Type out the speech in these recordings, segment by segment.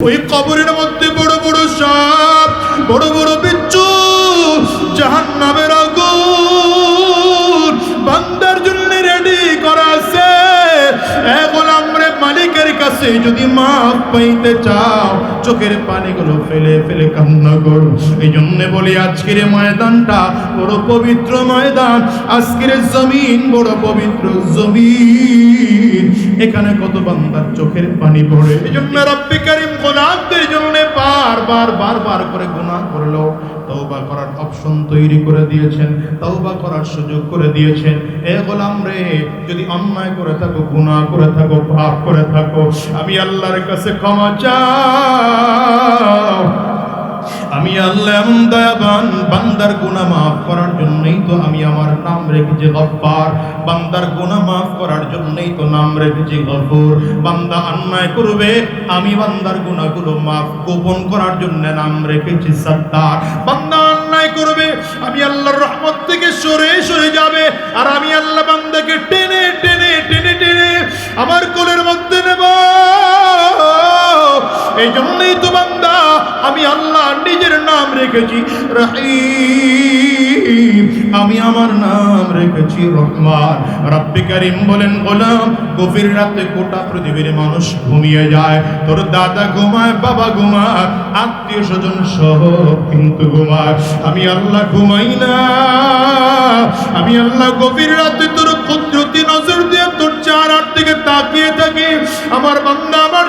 ওই কবরের মধ্যে বড় বড় সাপ বড় বড় কাছে যদি মাফ পাইতে চাও, চোখের পানিগুলো ফেলে ফেলে কান্না করো। এই জন্য বলি আজকের ময়দানটা বড় পবিত্র ময়দান, আজকের জমিন বড় পবিত্র জমিন। এখানে কত বান্দার চোখের পানি পড়ে। এই জন্য রব্বি করিম গোলামদের জন্য বারবার বারবার করে গুনাহ করল। তওবা অপশন তৈরি করে দিয়েছেন, তওবা করার সুযোগ করে দিয়েছেন। এ গোলাম রে, যদি অন্যায় করে থাকো, গুনাহ করে থাকো, পাপ করে থাকো, আমি আল্লাহর কাছে ক্ষমা চাও। আমি আল্লাহ দয়াবান, বান্দার গুনাহ মাফ করার জন্যই তো আমি আমার নাম রেখেছি গফফার। বান্দার গুনাহ মাফ করার জন্যই তো নাম রেখেছি গফুর বান্দা অন্যায় করবে, আমি বান্দার গুনাহগুলো মাফ, গোপন করার জন্য নাম রেখেছি সত্তার। করবে, আমি আল্লাহর রহমত থেকে সরে সরে যাবে, আর আমি আল্লাহ বান্দাকে টেনে টেনে টেনে টেনে আমার কোলের মধ্যে নেব। এই জন্যই তো বান্দা, আমি আল্লাহ নিজের নাম রেখেছি রহিম। আমি আমার নাম রেখেছি রহমান। রব্বি করিম বলেন, গোলাম, গভীর রাতে গোটা পৃথিবীর মানুষ ঘুমিয়ে যায়। তোর দাদা ঘুমায়, বাবা ঘুমায়, আত্মীয় স্বজন সহ কিন্তু ঘুমায়। আমি আল্লাহ ঘুমাই না। আমি আল্লাহ গভীর রাতে তোর কুদরতি নজর দিয়ে তোর চার আট দিকে তাকিয়ে থাকি। আমার বান্দা, আমার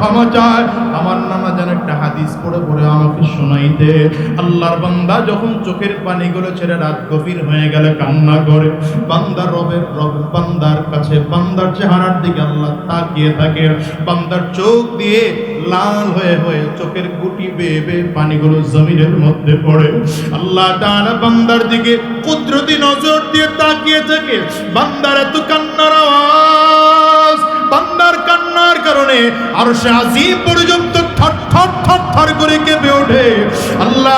ক্ষমা চায়। আমার নানা যেন একটা হাদিস পড়ে পড়ে আমাকে শোনাইতে। আল্লাহর বান্দা যখন চোখের পানিগুলো ছেড়ে রাত গভীর হয়ে গেলে কান্না করে। বান্দার রবের রব, বান্দার কাছে, বান্দার চেহারার দিকে আল্লাহ তাকিয়ে থাকে। বান্দার চোখ দিয়ে লাল হয়ে হয়ে চোখের গুটি বেয়ে বেয়ে পানিগুলো জমিনের মধ্যে পড়ে। আল্লাহ তাআলা বান্দার দিকে কুদরতি নজর দিয়ে তাকিয়ে থাকে। বান্দার এত কান্নার আওয়াজ। কারণে আর সে আজিম পর্যন্ত ওঠে। আল্লাহ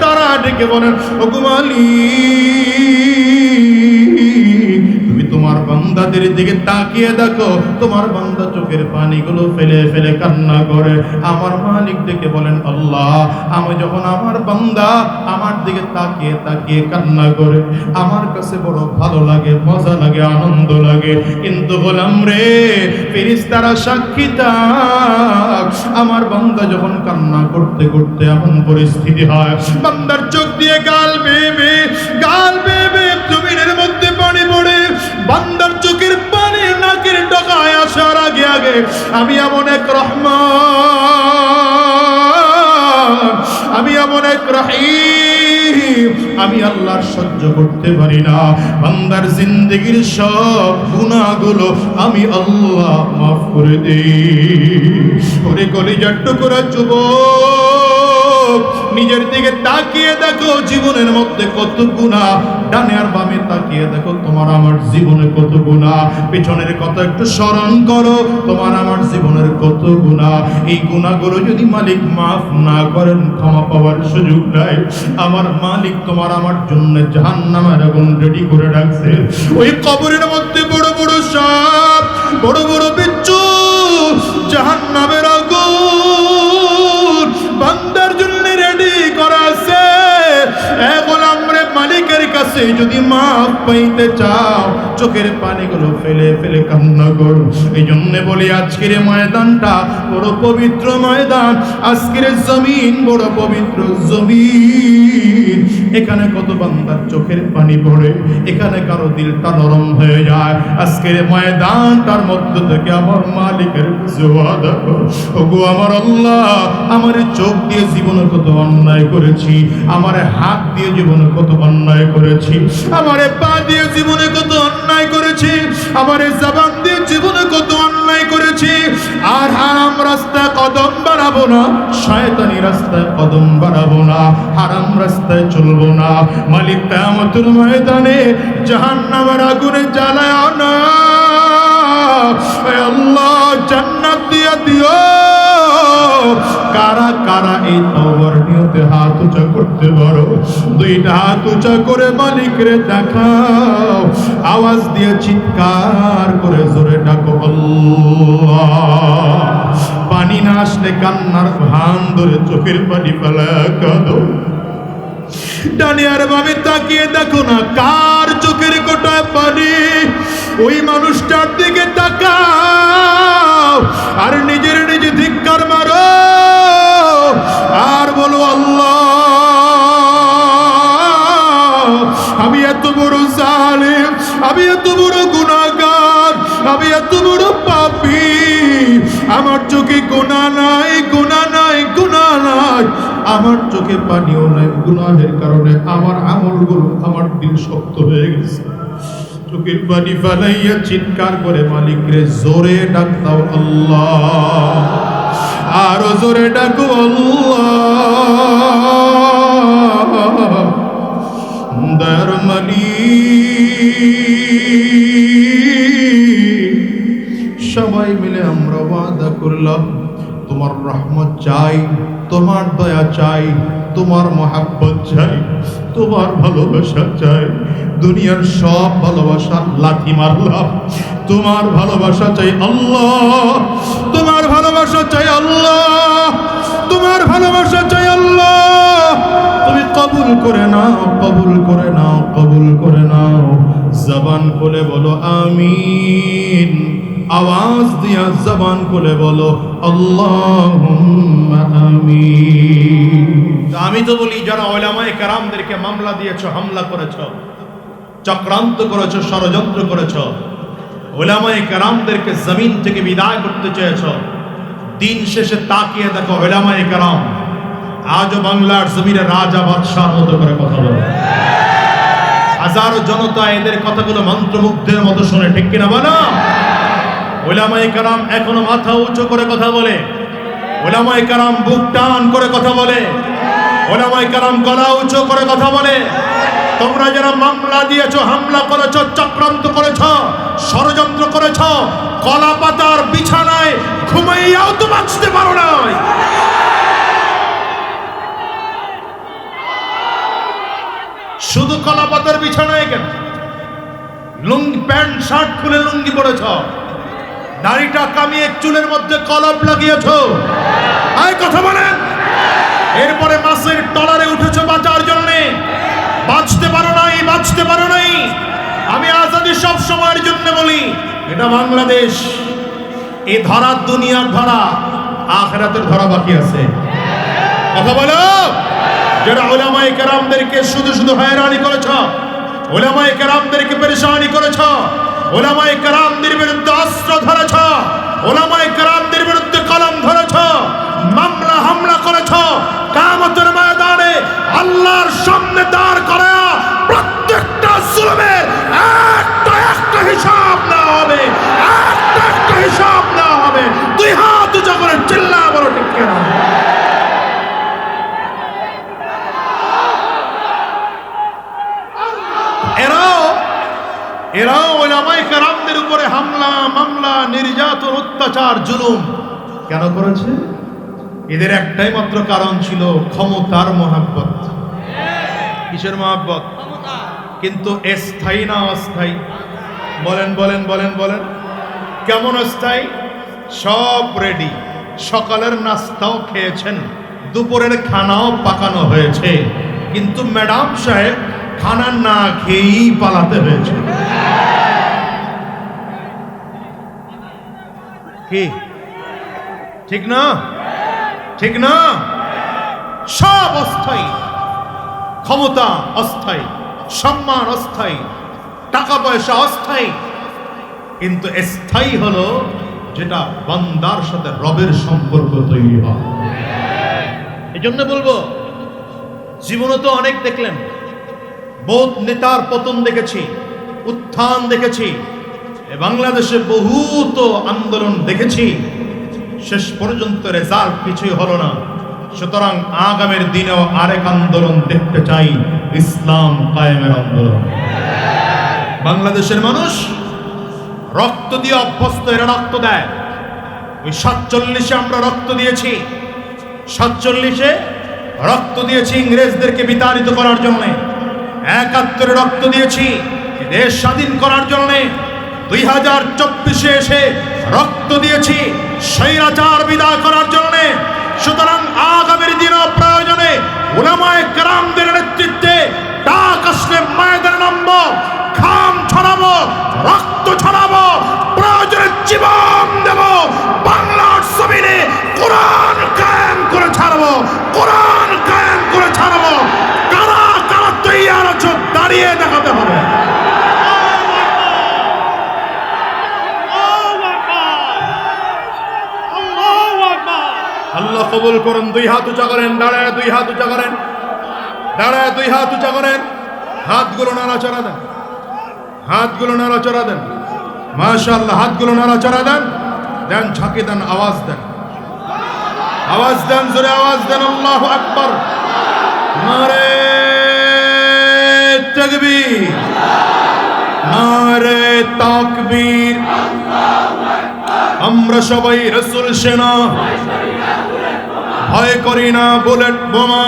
তারা ডেকে বলেন ওগুমালি তুমি তোমার বান্দাদের দিকে তাকিয়ে দেখো। তোমার বান্দা চোখের পানিগুলো ফেলে ফেলে কান্না করে। আমার মালিক ডেকে বলেন, আল্লাহ, আমি যখন আমার বান্দা আমার দিকে তাকিয়ে তাকিয়ে কান্না করে, আমার কাছে বড় ভালো লাগে, মজা লাগে, আনন্দ লাগে। কিন্তু বললাম রে, ফেরেশতারা সাক্ষী থাক। আমার বান্দা যখন কান্না করতে করতে এমন পরিস্থিতি হয়, বান্দার চোখ দিয়ে গাল বেয়ে গাল বেয়ে জমিনের মধ্যে নাকের ডগায় আসার আগে আগে আমি এমন এক রহমান, আমি এমন এক রহিম, আমি আল্লাহর সহ্য করতে পারি না। বান্দার জিন্দগির সব গুণাগুলো আমি আল্লাহ মাফ করে দেই। ওরে কলিজার টুকরা যুবক, নিজের দিকে তাকিয়ে দেখো জীবনের মধ্যে কত গুণা ডানে আর তাকিয়ে দেখো, তোমার আমার জীবনে কত গুণা। পেছনের কত একটু স্মরণ করো, তোমার আমার জীবনের কত গুণা। এই গুণাগুলো যদি মালিক মাফ না করেন, ক্ষমা পাওয়ার সুযোগ নাই। আমার মালিক তোমার আমার জন্য জাহান্নামের আগুন রেডি করে রাখছে। ওই কবরের মধ্যে বড় বড় সাপ, বড় বড় বিচ্ছু জাহান্নামের আগুন কাছে যদি মাফ পাইতে চাও, চোখের পানিগুলো ফেলে ফেলে কান্না করো। এই জন্য বলি, আজকের ময়দানটা বড় পবিত্র ময়দান, আজকের জমিন বড় পবিত্র জমিন। এখানে কত বান্দার চোখের পানি পড়ে, এখানে কারও দিলটা নরম হয়ে যায়। আজকের ময়দানটার মধ্য থেকে আমার মালিকের ওগো আমার আল্লাহ, আমার চোখ দিয়ে জীবনে কত অন্যায় করেছি, আমার হাত দিয়ে জীবনে কত অন্যায় করেছি। আমার পা দিয়ে জীবনে কত অন্যায় করেছি, আমার জবান দিয়ে জীবনে কত অন্যায় করেছি। আর হারাম রাস্তায় কদম বাড়াবো না, শয়তানি রাস্তায় কদম বাড়াবো না, হারাম রাস্তায় চলবো না। মালিক কামতুর ময়দানে জাহান্নামের আগুনে জ্বালায় না। আল্লাহ জান্নাত দিয়া দিও। কারা কারা এই তওবার নিয়তে হাত উঁচা করতে পারো? দুইটা হাত উঁচা করে মালিক রে দেখাও। আওয়াজ দিয়ে চিৎকার করে জোরে ডাকো পানি না আসলে কান্নার ভান ধরে চোখের পানি ফেলা কাঁদো। ডানিয়ার ভাবে তাকিয়ে দেখো না কার চোখের কোটায় পানি। ওই মানুষটার দিকে তাকাও। আর নিজের নিজে ধিক্কার মারো। আর বলো, আল্লাহ, আমি এত বড় জালিম, আমি এত বড় গুনাহগার, আমি এত বড় পাপী। আমার চোখে গোনা নাই গোনা নাই গোনা নাই। আমার চোখে পানিও নাই, গুনাহের কারণে আমার আমলগুলো আমার দিল শক্ত হয়ে গেছে। চোখের পানি ফেলাইয়া চিৎকার করে মালিক রে জোরে ডাক দাও আল্লাহ। আরও জোরে ডাকো আল্লাহ। সবাই মিলে আমরা ওয়াদা করলাম, তোমার রহমত চাই, তোমার দয়া চাই, তোমার মহাব্বত চাই। তোমার ভালোবাসা চাই। দুনিয়ার সব ভালোবাসা লাথি মারলাম। তোমার ভালোবাসা চাই আল্লাহ। তোমার ভালোবাসা চাই আল্লাহ। তোমার ভালোবাসা চাই আল্লাহ। তুমি কবুল করে নাও, কবুল করে নাও, কবুল করে নাও। জবান খুলে বলো, আমিন। আওয়াজ দিয়া জবান খুলে বলো আমিন। আমি তো বলি, যারা ওলামায়ে কারামদেরকে মামলা দিয়েছ, হামলা করেছ, চক্রান্ত করেছ, ষড়যন্ত্র করেছ, ওলামায়ে কারামদেরকে জমিন থেকে বিদায় করতে চেয়েছ, দিন শেষে তাকিয়ে দেখো ওলামায়ে কেরাম, আজও বাংলার জমিনে রাজা বাদশার মতো করে কথা বলে। হাজারো জনতা এদের কথাগুলো মন্ত্রমুগ্ধের মতো শোনে, ঠিক কিনা বলো? ওলামায়ে কেরাম এখনও মাথা উঁচু করে কথা বলে। ওলামায়ে কেরাম বুক টান করে কথা বলে। ওলামায়ে কেরাম গলা উঁচু করে কথা বলে। তোমরা যারা মামলা দিয়েছ, হামলা করেছ, চক্রান্ত করেছ, ষড়যন্ত্র করেছ, কলা পাতার বিছানায় ঘুমাইয়াও তো বাঁচতে পারো নাই। শুধু কলা পাতার বিছানায় কেন? লুঙ্গি, প্যান্ট, শার্ট খুলে লুঙ্গি পরেছ। দাড়িটা কামিয়ে চুলের মধ্যে কলপ লাগিয়েছ। আয় কথা বলেন। এরপরে মাসের টলারে উঠেছ বাঁচার জন্য। বাঁচতে পারো নাই, বাঁচতে পারো নাই। আমি আজাদি সব সময়ের জন্য বলি, এটা বাংলাদেশ। এই ধরার দুনিয়ার ধরা, আখরাতের ধরা বাকি আছে। কথা বলো। যারা ওলামাই কেরামদেরকে শুধু শুধু হয়রানি করেছ ওলামাই কেরামদেরকে পেরেশানি করেছ ওলামাই কেরামদের বিরুদ্ধে অস্ত্র ধরেছ ওলামাই কেরামদের বিরুদ্ধে কলম ধরেছ, মামলা হামলা করেছ কামতের ময়দানে আল্লাহর সামনে দাঁড় করে প্রত্যেকটা জুলুমের একটা একটা হিসাব না হবে, একটা একটা হিসাব না হবে। দুই হাত উঁচু চিল্লা বড় ঠিক কেনা? এরাও এরাও উপরে হামলা, মামলা, নির্যাতন, অত্যাচার, জুলুম কেন করেছে? এদের একটাই মাত্র কারণ ছিল ক্ষমতার মহাব্বত। কিসের মহাব্বত? কিন্তু স্থায়ী না অস্থায়ী? বলেন বলেন বলেন বলেন। কেমন অস্থায়ী সব রেডি সকালের নাস্তাও খেয়েছেন, দুপুরের খানাও পাকানো হয়েছে। কিন্তু ম্যাডাম সাহেব খানা না খেয়েই পালাতে হয়েছে। কি? ঠিক না? ঠিক না? সব অস্থায়ী। ক্ষমতা অস্থায়ী। সম্মান অস্থায়ী। টাকা পয়সা অস্থায়ী। কিন্তু স্থায়ী হলো যেটা বান্দার সাথে রবের সম্পর্ক তৈরি হয়। এই জন্য বলব জীবনে তো অনেক দেখলেন। বহুত নেতার পতন দেখেছি, উত্থান দেখেছি। বাংলাদেশে বহুত আন্দোলন দেখেছি। শেষ পর্যন্ত রেজাল্ট কিছুই হলো না। সুতরাং আগামীর দিনেও আরেক আন্দোলন দেখতে চাই, ইসলাম কায়েমের আন্দোলন। বাংলাদেশের মানুষ রক্ত দিয়ে অভ্যস্ত এরা রক্ত দেয়। ওই সাতচল্লিশে আমরা রক্ত দিয়েছি। সাতচল্লিশে রক্ত দিয়েছি ইংরেজদেরকে বিতাড়িত করার জন্যে। একাত্তরে রক্ত দিয়েছি। দেশ স্বাধীন করার জন্যে। দুই হাজার চব্বিশে এসে রক্ত দিয়েছি স্বৈরাচার বিদায় করার জন্যে। সুতরাং আগামীর দিনও প্রয়োজনে উলামায়ে কেরামদের নেতৃত্বে ডাক আসলে মায়েদের নামব খাম ছড়াবো, রক্ত ছড়াবো, প্রয়োজনে জীবন দেব, বাংলার জমিনে কোরআন কায়েম করে ছাড়বো, কোরআন কায়েম করে ছাড়বো। কারা কারা তৈয়ার আছো, দাঁড়িয়ে দেখাতে হবে। কবুল করুন, দুই হাত উঁচা করেন, দাঁড়ায়, দুই হাত উঁচা করেন, দাঁড়ায়, দুই হাত উঁচা করেন। হাতগুলো নাড়াচড়া দেন, হাতগুলো নাড়াচড়া দেন। মাশাআল্লাহ, হাতগুলো নাড়াচড়া দেন দেন, ঝাঁকে দেন, আওয়াজ দেন। আওয়াজ দেন, জোরে আওয়াজ দেন, আল্লাহ আকবার। নারে তাকবীর নারে তাকবীর। আমরা সবাই রসুল সেনা। ভয় করি না বুলেট বোমা।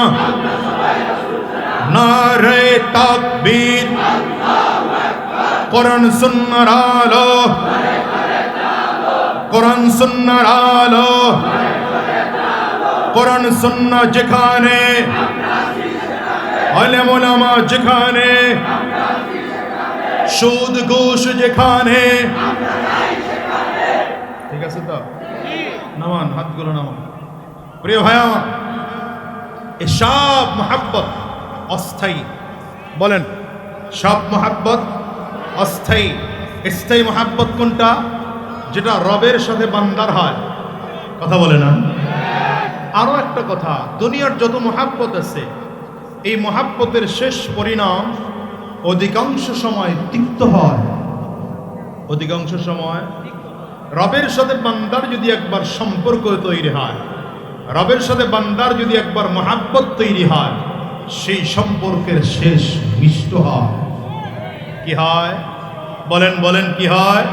নারে তাকবীর। কোরআন সুন্নার আলো। কোরআন সুন্নার আলো। কোরআন সুন্না যেখানে। আলেম যেখানে। সুদ ঘুষ যেখানে। ঠিক আছে তো? নামান, হাতগুলো নামান। প্রিয় ভাই আমার এসব মহাব্বত অস্থায়ী। বলেন, সব মহাব্বত অস্থায়ী। স্থায়ী মহাব্বত কোনটা? যেটা রবের সাথে বান্দার হয়। কথা বলে না আরও একটা কথা, দুনিয়ার যত মহাব্বত আছে, এই মহাব্বতের শেষ পরিণাম অধিকাংশ সময় তিক্ত হয়। অধিকাংশ সময় রবের সাথে বান্দার যদি একবার সম্পর্ক তৈরি হয় রবের সাথে বান্দার যদি একবার মহাব্বত তৈরি হয়, সেই সম্পর্কের শেষ মিষ্ট হয়। কি হয়? বলেন বলেন, কি হয়?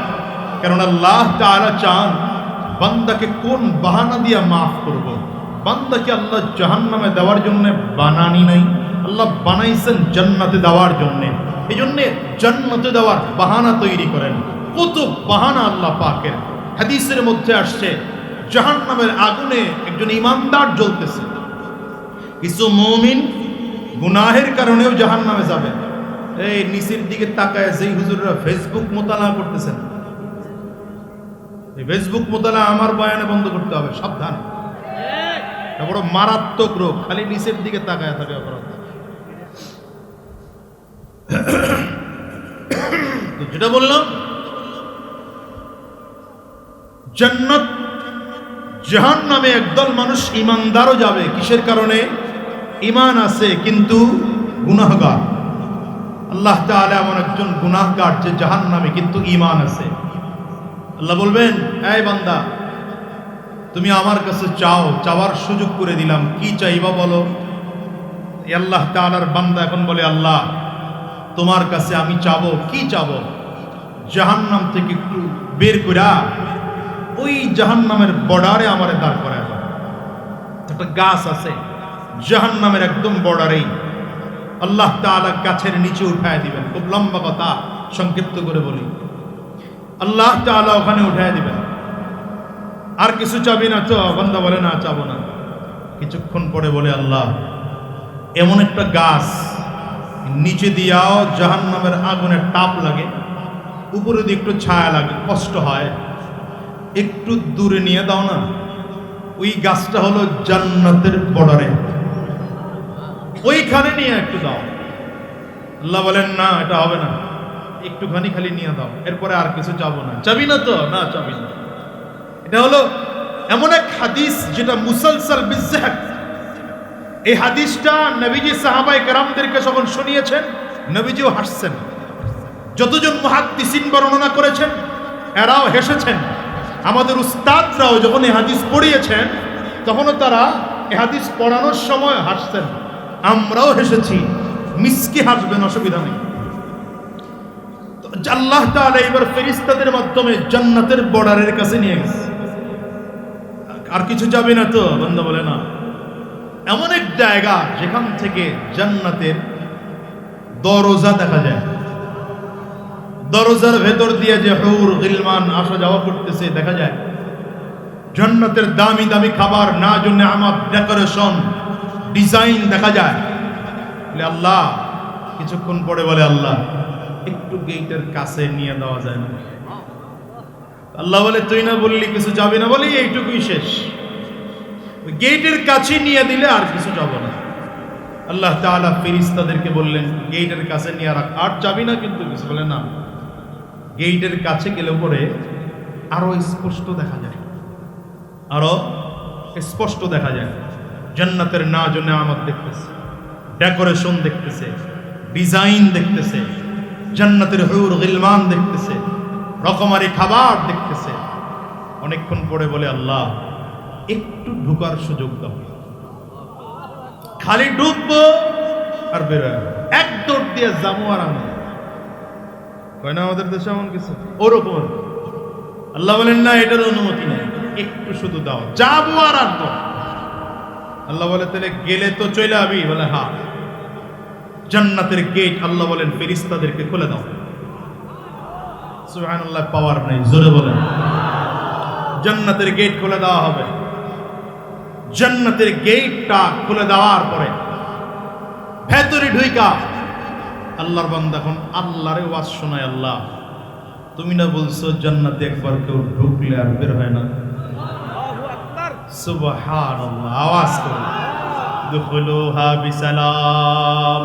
কারণ আল্লাহ তাআলা চান বান্দাকে কোন বাহানা দিয়া মাফ করব। বান্দাকে আল্লাহ জাহান্নামে দেওয়ার জন্য বানানি নাই। আল্লাহ বানাইছেন জান্নাতে দেওয়ার জন্যে। এই জন্যে জান্নাতে দেওয়ার বাহানা তৈরি করেন। কত বাহানা আল্লাহ পাকের। হাদিসের মধ্যে আসছে জাহান্নামের আগুনে একজন ইমানদার জ্বলতেছে। কিছু মমিন গুনাহের কারণেও জাহান্নামে যাবে। এই নিচের দিকে তাকায় যেই হুজুররা ফেসবুক মোতালা করতেছেন। ফেসবুক মোতালা আমার বয়ানে বন্ধ করতে হবে, সাবধান। বড় মারাত্মক রোগ, খালি নিচের দিকে তাকায় থাকে অপরাধ। তো যেটা বললাম, জান্নাত জাহান নামে একদল মানুষ ইমানদারও যাবে। কিসের কারণে? ইমান আছে, কিন্তু গুনাহগার। আল্লাহ তাআলা এমন একজন গুনাহগার যে জাহান নামে কিন্তু ইমান আছে। আল্লাহ বলবেন, এই বান্দা, তুমি আমার কাছে চাও, চাওয়ার সুযোগ করে দিলাম, কি চাইবা বলো? আল্লাহ তাআলার বান্দা এখন বলে, আল্লাহ, তোমার কাছে আমি চাবো, কি চাবো? জাহান্নাম থেকে একটু বের করা ওই জাহান্নামের বর্ডারে আমারে দাঁড় করায় একটা গাছ আছে, জাহান্নামের একদম বর্ডারেই। আল্লাহ তাআলা গাছের নিচে উঠায় দিবেন, খুব লম্বা কথা, সংক্ষিপ্ত করে বলি। আল্লাহ তাআলা ওখানে উঠায় দিবেন। আর কিছু চাবি না তো? বান্দা বলে, না, চাবো না। কিছুক্ষণ পরে বলে আল্লাহ, এমন একটা গাছ, নিচে দিয়াও জাহান্নামের আগুনের তাপ লাগে, উপরে দিয়ে একটু ছায়া লাগে, কষ্ট হয়। একটু দূরে নিয়ে দাও না। ওই গাছটা হলো জান্নাতের বর্ডারে। ওইখানে নিয়ে একটু দাও। আল্লাহ বলেন, না, এটা হবে না। একটুখানি খালি নিয়ে দাও। এরপরে আর কিছু চাবো না। চাবি না তো? না, চাবি না। এটা হলো এমন এক হাদিস যেটা মুসলসল বিজ্জাক এই হাদিসটা নবীজি সাহাবাই কেরামদেরকে যখন শুনিয়েছেন, নবীজিও হাসছেন। যতজন মহাদ্দিসিন বর্ণনা করেছেন, এরাও হেসেছেন। আমাদের উস্তাদরাও যখন হাদিস পড়িয়েছেন, তখনও তারা এ হাদিস পড়ানোর সময় হাসছেন আমরাও হেসেছি, মিসকে হাসবেন, অসুবিধা নেই। আল্লাহ তাআলা এবার ফেরিস্তাদের মাধ্যমে জান্নাতের বর্ডারের কাছে নিয়ে গেছে। আর কিছু যাবে না তো বন্ধ বলে না। এমন এক জায়গা যেখান থেকে জান্নাতের দরজা দেখা যায়। দরজার ভেতর দিয়ে যে হৌর গিলমান আসা যাওয়া করতেছে, দেখা যায়। জান্নাতের দামি দামি খাবার না জন্য আমার ডেকোরেশন, ডিজাইন দেখা যায়। বলে আল্লাহ, কিছুক্ষণ পরে বলে আল্লাহ, একটু গেটের কাছে নিয়ে দেওয়া যায় না। আল্লাহ বলে, তুই না বললি কিছু যাবে না? বলি, এইটুকুই শেষ। গেটের কাছে নিয়ে দিলে আর কিছু যাব না। আল্লাহ তাআলা ফেরেশতাদেরকে বললেন গেটের কাছে নিয়ে রাখ। আর যাবি না কিন্তু কিছু? বলে, না। গেটের কাছে গেলে পরে আরও স্পষ্ট দেখা যায়। আরও স্পষ্ট দেখা যায়। জান্নাতের না জন্য আমার দেখতেছে। ডেকোরেশন দেখতেছে। ডিজাইন দেখতেছে। জান্নাতের হুর, গিলমান দেখতেছে। রকমারি খাবার দেখতেছে। অনেকক্ষণ পরে বলে, আল্লাহ, একটু ঢুকার সুযোগ দাও। খালি ঢুকবো আর বেরোয় এক দৌড় দিয়ে যাব আর আমি। কয় না, আমাদের দেশে এমন কিছু? ওরকম আল্লাহ বলেন, না, এটার অনুমতি নেই। একটু শুধু দাও। যাব আর আসব আল্লাহ বলে, তাহলে গেলে তো চলে আবি। বলে, হা। জান্নাতের গেট আল্লাহ বলেন, ফেরিস্তাদেরকে খুলে দাও। সুবহানাল্লাহ পাওয়ার নেই। জোরে বলেন। জান্নাতের গেট খুলে দেওয়া হবে। জান্নাতের গেটটা খুলে দেওয়ার পরে ভেতরে ঢুইকা আল্লাহর বান্দা এখন আল্লাহরে ওয়াজ শোনায় আল্লাহ তুমি না বলছো জান্নাতে একবার কেউ ঢুকলে আর বের হয় না সুবহানাল্লাহ আওয়াজ করে দুখুলুহা বিসালাম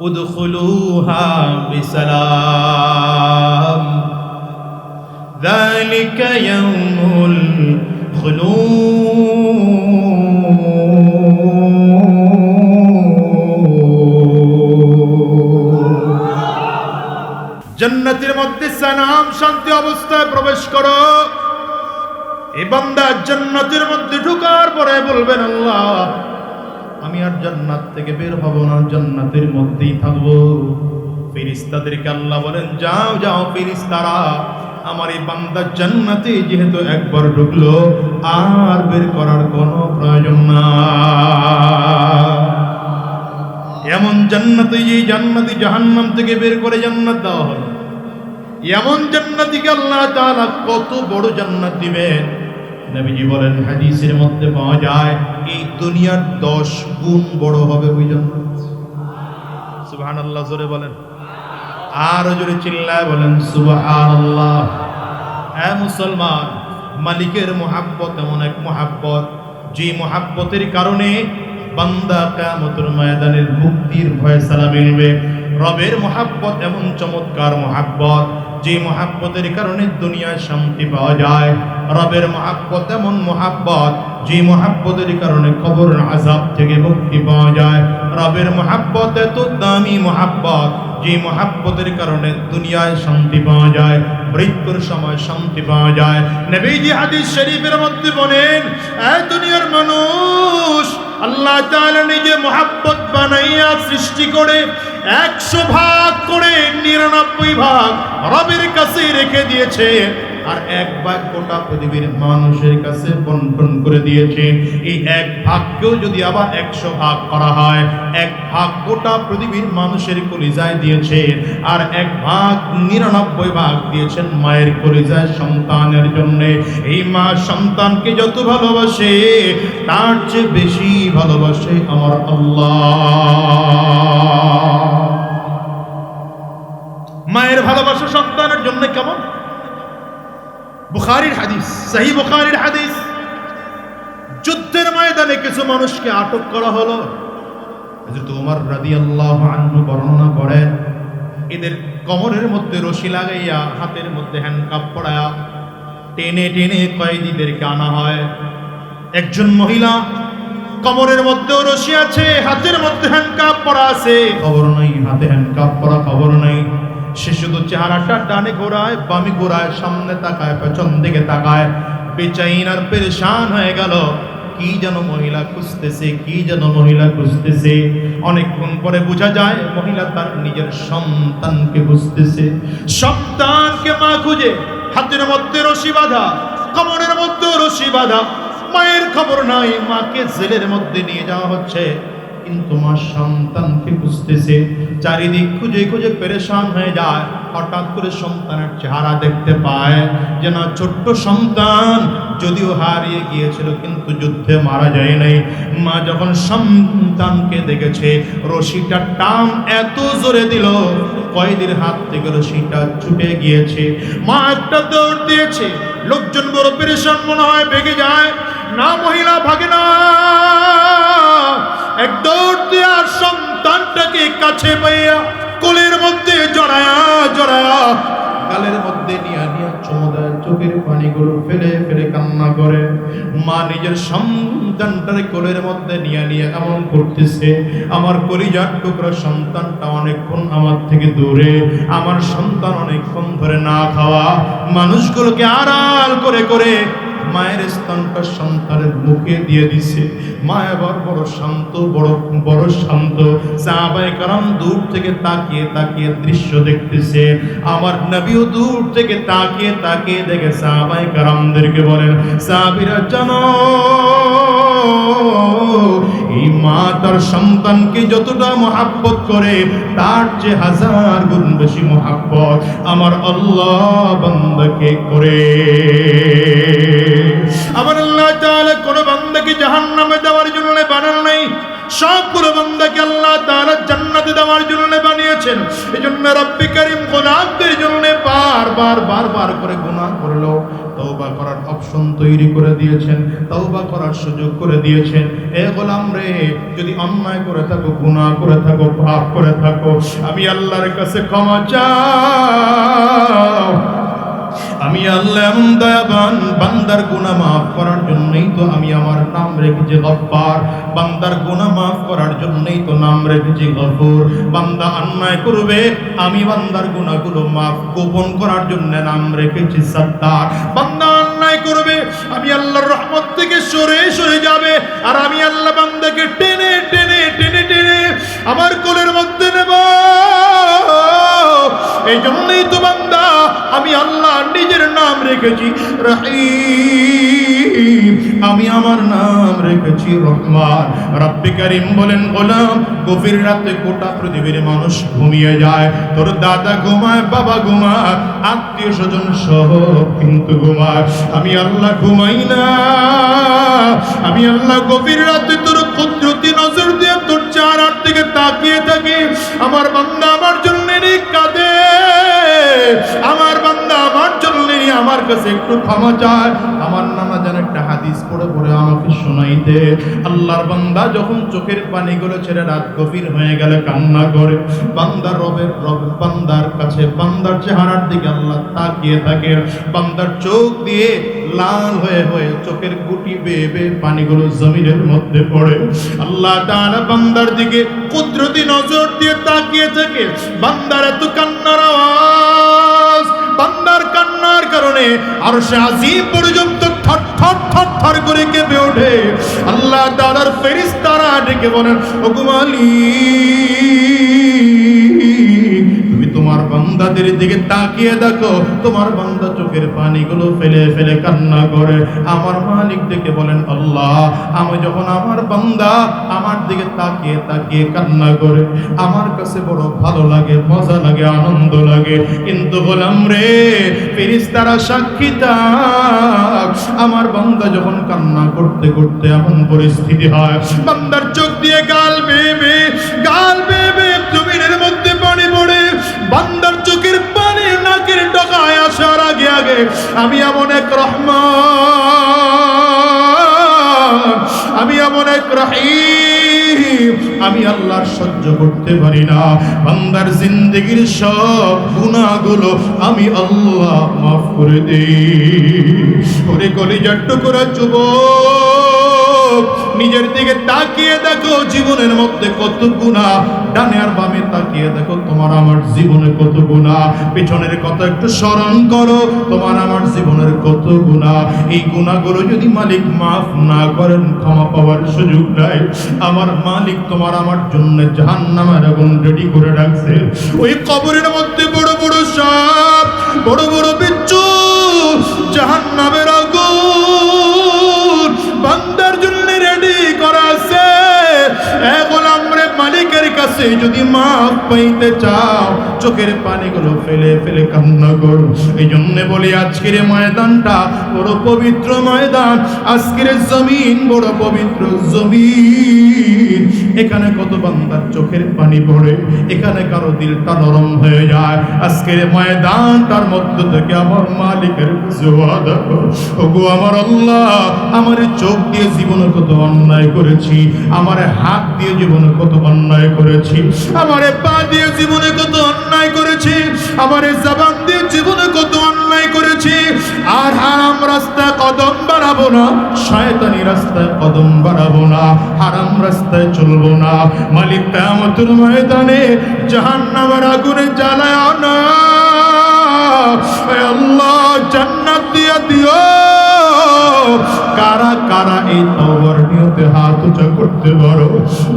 উদখুলুহা বিসালাম ذلك يوم الخلود জান্নাতের মধ্যে সালাম, শান্তি অবস্থায় প্রবেশ করো। এই বান্দা জান্নাতের মধ্যে ঢোকার পরে বলবেন, আল্লাহ, আমি আর জান্নাত থেকে বের হব না জান্নাতের মধ্যেই থাকব। ফেরিস্তাদেরকে আল্লাহ বলেন, যাও যাও ফেরিস্তারা আমার এই বান্দা জান্নাতে যেহেতু একবার ঢুকলো, আর বের করার কোনো প্রয়োজন না এমন জান্নাতে যে জান্নাতি জাহান্নাম থেকে বের করে জান্নাত দেওয়া হলো। এমন জান্নাতিকে আল্লাহ তাআলা কত বড় জান্নাত দিবেন? নবীজি বলেন, হাদিসের মধ্যে পাওয়া যায়, এই দুনিয়ার দশ গুণ বড় হবে ওই জান্নাত। সুবহানাল্লাহ, জোরে বলেন। আরও জোরে চিল্লায় বলেন, সুবহানাল্লাহ। হ্যাঁ মুসলমান, মালিকের মোহাব্বত এমন এক মোহাব্বত, যে মোহাব্বতের কারণে বান্দা কিয়ামতের ময়দানের মুক্তির ফয়সালা মিলবে। রবের মোহাব্বত এমন চমৎকার মহাব্বত। যে মোহাব্বতের কারণে দুনিয়ায় শান্তি পাওয়া যায়। রবের মহাব্বত এমন মহাব্বত, যে মোহাব্বতের কারণে কবর আজাব থেকে মুক্তি পাওয়া যায়। রবের মহাব্বত এত দামি মহাব্বত, যে মোহাব্বতের কারণে দুনিয়ায় শান্তি পাওয়া যায়। মৃত্যুর সময় শান্তি পাওয়া যায়। নবীজি হাদিস শরীফের মধ্যে বলেন এই দুনিয়ার মানুষ আল্লাহ নিজে মোহাব্বত বানাইয়া সৃষ্টি করে একশো ভাগ করে নিরানব্বই ভাগ রবের কাছে রেখে দিয়েছে। আর এক ভাগ গোটা পৃথিবীর মানুষের কাছে বন্টন করে দিয়েছে। এই এক ভাগকেও যদি আবার একশো ভাগ করা হয়, এক ভাগ গোটা পৃথিবীর মানুষের কলিজায় দিয়েছে আর এক ভাগ নিরানব্বই ভাগ দিয়েছেন মায়ের কলিজায় সন্তানের জন্য। এই মা সন্তানকে যত ভালোবাসে, তার চেয়ে বেশি ভালোবাসে আমার আল্লাহ। মায়ের ভালোবাসা সন্তানের জন্য কেমন? বুখারির হাদিস সহি বুখারির হাদিস। যুদ্ধের ময়দানে কিছু মানুষকে আটক করা হলো। হযরত ওমর রাদিয়াল্লাহু আনহু বর্ণনা করেন, এদের কমরের মধ্যে রশি লাগাইয়া, হাতের মধ্যে হ্যান্ডকাপ পড়ায়া টেনে টেনে কয়েদিদেরকে আনা হয়। একজন মহিলা কমরের মধ্যেও রশি আছে, হাতের মধ্যে হ্যান্ডকাপ পরা আছে। খবর নাই, হাতে হ্যান্ডকাপ পরা খবর নাই। সে শুধু চেহারাটা ডানে ঘোরায়, বামে ঘোরায়, সামনে তাকায়, পেছন দিকে তাকায়। বেচাইন আর পেরেশান হয়ে গেল। কি যেন মহিলা খুঁজতেছে, কি যেন মহিলা খুঁজতেছে। অনেকক্ষণ পরে বোঝা যায়, মহিলা তার নিজের সন্তানকে খুঁজতেছে। সন্তানকে মা খুঁজে, হাতের মধ্যে রশি বাঁধা, কমরের মধ্যে রশি বাঁধা। মায়ের খবর নাই, মাকে জেলের মধ্যে নিয়ে যাওয়া হচ্ছে। কিন্তু মা সন্তানকে বুঝতেছে চারিদিক খুঁজে খুঁজে পেরেশান হয়ে যায়। হঠাৎ করে সন্তানের চেহারা দেখতে পায় যে, না, ছোট্ট সন্তান যদিও হারিয়ে গিয়েছিল, কিন্তু যুদ্ধে মারা যায় নাই মা যখন সন্তানকে দেখেছে, রশিটা টান এত জোরে দিল, কয়েদির হাত থেকে রশিটা ছুটে গিয়েছে। মা একটা দৌড় দিয়েছে। লোকজন বড় পেরেশান মনে হয়, ভেগে যায়। না মহিলা, ভাগে না। এক দৌড় দিয়া সন্তানটাকে কাছে পাইয়া কোলের মধ্যে জড়ায়া জড়ায়া গালের মধ্যে নিয়ে নিয়ে চমদায় চোখের পানিগুলো ফেলে ফেলে কান্না করে। মা নিজের সন্তানটার কোলের মধ্যে নিয়ে নিয়ে এমন করতেছে, আমার কলিজার টুকরা সন্তানটা অনেকক্ষণ আমার থেকে দূরে, আমার সন্তান অনেকক্ষণ ধরে না খাওয়া। মানুষগুলোকে আড়াল করে করে মায়ের স্তনটা সন্তানের মুখে দিয়ে দিছে। মা এবার বড় শান্ত, বড় বড় শান্ত। সাহাবাই কারণ দূর থেকে তাকিয়ে তাকিয়ে দৃশ্য দেখতেছে। আমার নবীও দূর থেকে তাকিয়ে তাকিয়ে দেখে সাহাবাই কারামদেরকে বলেন, সাহাবিরা জানো মা তার সন্তানকে যতটা মহাব্বত করে, তার যে হাজার গুণ বেশি মহাব্বত আমার আল্লাহ বান্দাকে করে। আমার আল্লাহ তাআলা কোন বান্দাকে জাহান্নামে দেওয়ার জন্য বানান নাই। সব সবগুলো বান্দাকে আল্লাহ বানিয়েছেন এই জন্য রব্বি করিম গোলামদের জন্য বারবার বারবার করে গুণা করল তওবা করার অপশন তৈরি করে দিয়েছেন, তওবা করার সুযোগ করে দিয়েছেন। এ গোলাম রে, যদি অন্যায় করে থাকো, গুনাহ করে থাকো, পাপ করে থাকো, আমি আল্লাহর কাছে ক্ষমা চাও। আমি আল্লাহ এমন দয়াবান, বান্দার গুনাহ মাফ করার জন্যই তো আমি আমার নাম রেখেছি গফফার। বান্দার গুনাহ মাফ করার জন্যই তো নাম রেখেছি গফুর বান্দা অন্যায় করবে, আমি বান্দার গুনাহগুলো মাফ, গোপন করার জন্য নাম রেখেছি সত্তার। বান্দা অন্যায় করবে, আমি আল্লাহর রহমত থেকে সরে সরে যাবে, আর আমি আল্লাহ বান্দাকে টেনে টেনে টেনে টেনে আমার কোলের মধ্যে নেব। এই জন্যই তো বান্দা, আমি আল্লাহ নিজের নাম রেখেছি রহিম। আমি আমার নাম রেখেছি রহমান। রব্বি করিম বলেন, গোলাম, গভীর রাতে গোটা পৃথিবীর মানুষ ঘুমিয়ে যায়। তোর দাদা ঘুমায়, বাবা ঘুমায়, আত্মীয় স্বজন সহ কিন্তু ঘুমায়। আমি আল্লাহ ঘুমাই না। আমি আল্লাহ গভীর রাতে তোর কুদরতি নজর দিয়ে তোর চার হাত থেকে তাকিয়ে থাকি। আমার বান্দা, আমার আমার বান্দা আমার জন্য আমার কাছে একটু ক্ষমা চায়। আমার নানা যেন একটা হাদিস পড়ে পড়ে আমাকে শোনাইতে। আল্লাহর বান্দা যখন চোখের পানিগুলো ছেড়ে রাত গভীর হয়ে গেলে কান্না করে। বান্দার রবের রব, বান্দার কাছে, বান্দার চেহারার দিকে আল্লাহ তাকিয়ে থাকে। বান্দার চোখ দিয়ে লাল হয়ে হয়ে চোখের গুটি বেয়ে বেয়ে পানিগুলো জমিনের মধ্যে পড়ে। আল্লাহ তাআলা বান্দার দিকে কুদরতি নজর দিয়ে তাকিয়ে থাকে। বান্দার এত কান্নার আওয়াজ। কারণে আর সে আজিম পর্যন্ত আল্লাহ দাদার ফেরেশতারা ডেকে বলেন ওগুমালি তুমি তোমার বান্দাদের দিকে তাকিয়ে দেখো। তোমার বান্দা চোখের পানিগুলো ফেলে ফেলে কান্না করে। আমার মালিক ডেকে বলেন, আল্লাহ, আমি যখন আমার বান্দা আমার দিকে তাকিয়ে তাকিয়ে কান্না করে, আমার কাছে বড় ভালো লাগে, মজা লাগে, আনন্দ লাগে। কিন্তু বললাম রে, ফেরেশতারা সাক্ষী থাক। আমার বান্দা যখন কান্না করতে করতে এমন পরিস্থিতি হয়, বান্দার চোখ দিয়ে গাল বেয়ে গাল বেয়ে জমিনের মধ্যে বান্দার চোখের পানি নাকের ডগায় আসার আগে আগে আমি এমন এক রহমান, আমি এমন এক রহিম, আমি আল্লাহর সহ্য করতে পারি না। বান্দার জিন্দগির সব গুণাগুলো আমি আল্লাহ মাফ করে দেই। ওরে কলিজার টুকরা যুবক নিজের দিকে তাকিয়ে দেখো, জীবনের মধ্যে কত গুণা। ডানে আর বামে তাকিয়ে দেখো, তোমার আমার জীবনে কত গুণা। পেছনের কত একটু স্মরণ করো, তোমার আমার জীবনের কত গুণা। এই গুণাগুলো যদি মালিক মাফ না করেন, ক্ষমা পাওয়ার সুযোগ নাই। আমার মালিক তোমার আমার জন্য জাহান্নামের আগুন রেডি করে রাখছে। ওই কবরের মধ্যে বড় বড় সাপ, বড় বড় বিচ্ছু, জাহান্নামের আগুন নবী কাছে যদি মাফ পাইতে চাও, চোখের পানিগুলো ফেলে ফেলে কান্না করো। এই জন্য বলি, আজকের ময়দানটা বড় পবিত্র ময়দান, আজকের জমিন বড় পবিত্র জমিন। এখানে কত বান্দার চোখের পানি পড়ে, এখানে কারও দিলটা নরম হয়ে যায়। আজকের ময়দানটার মধ্য থেকে আমার মালিকের ওগো আমার আল্লাহ, আমার চোখ দিয়ে জীবনে কত অন্যায় করেছি, আমার হাত দিয়ে জীবনে কত অন্যায় করেছি। আমার পা দিয়ে জীবনে কত অন্যায় করেছি, আমার জবান দিয়ে জীবনে কত অন্যায় করেছি। আর হারাম রাস্তায় কদম বাড়াবো না, শয়তানি রাস্তায় কদম বাড়াবো না, হারাম রাস্তায় চলবো না। মালিক কামতুর ময়দানে জাহান্নামের আগুনে জ্বালায় না। আল্লাহ, জান্নাত দিয়া দিও। কারা কারা এই তওবার নিয়তে হাত উঁচা করতে পারো?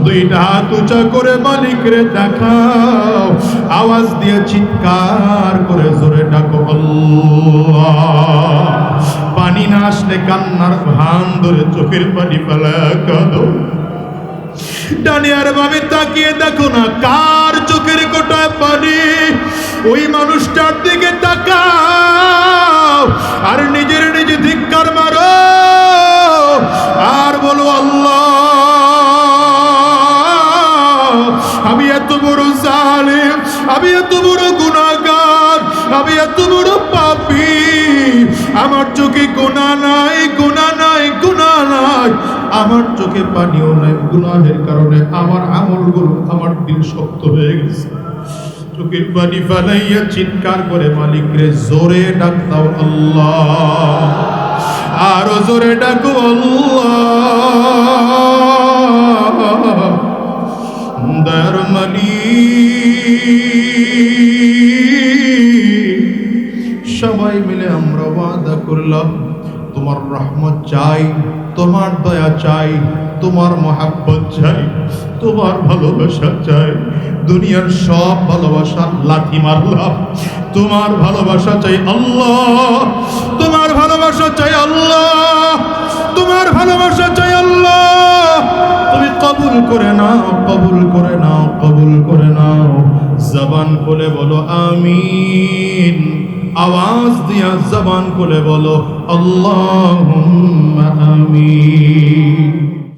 দুইটা হাত উঁচা করে মালিকরে দেখাও। আওয়াজ দিয়ে চিৎকার করে জোরে ডাকো পানি না আসলে কান্নার ভান ধরে চোখের পানি ফেলা, কাঁদো। ডানে আর তাকিয়ে দেখো না, কার চোখের কোটায় পানি? ওই মানুষটার দিকে তাকাও, আর নিজের নিজে ধিক্কার মারো, আর বলো, আল্লাহ, আমি এত বড় জালিম, আমি এত বড় গুণাগার আমি এত বড় পাপী, আমার চোখে গোনা নাই, গোনা আমার চোখে পানিও নাই, গুনাহের কারণে আমার আমলগুলো আমার দিল শক্ত হয়ে গেছে। চোখের পানি ফালাইয়া চিৎকার করে মালিক রে জোরে ডাকতাও আল্লাহ, আরও জোরে ডাকো আল্লাহ। সবাই মিলে আমরা ওয়াদা করলাম, তোমার রহমত চাই। তোমার দয়া চাই, তোমার মহাব্বত চাই, তোমার ভালোবাসা চাই। দুনিয়ার সব ভালোবাসা লাথি মারলাম। তোমার ভালোবাসা চাই আল্লাহ, তোমার ভালোবাসা চাই আল্লাহ, তোমার ভালোবাসা চাই আল্লাহ। তুমি কবুল করে নাও, কবুল করে নাও, কবুল করে নাও। জবান খুলে বলো, আমিন। আওয়াজ দিয়া জবান করে বলো আল্লাহ আমিন।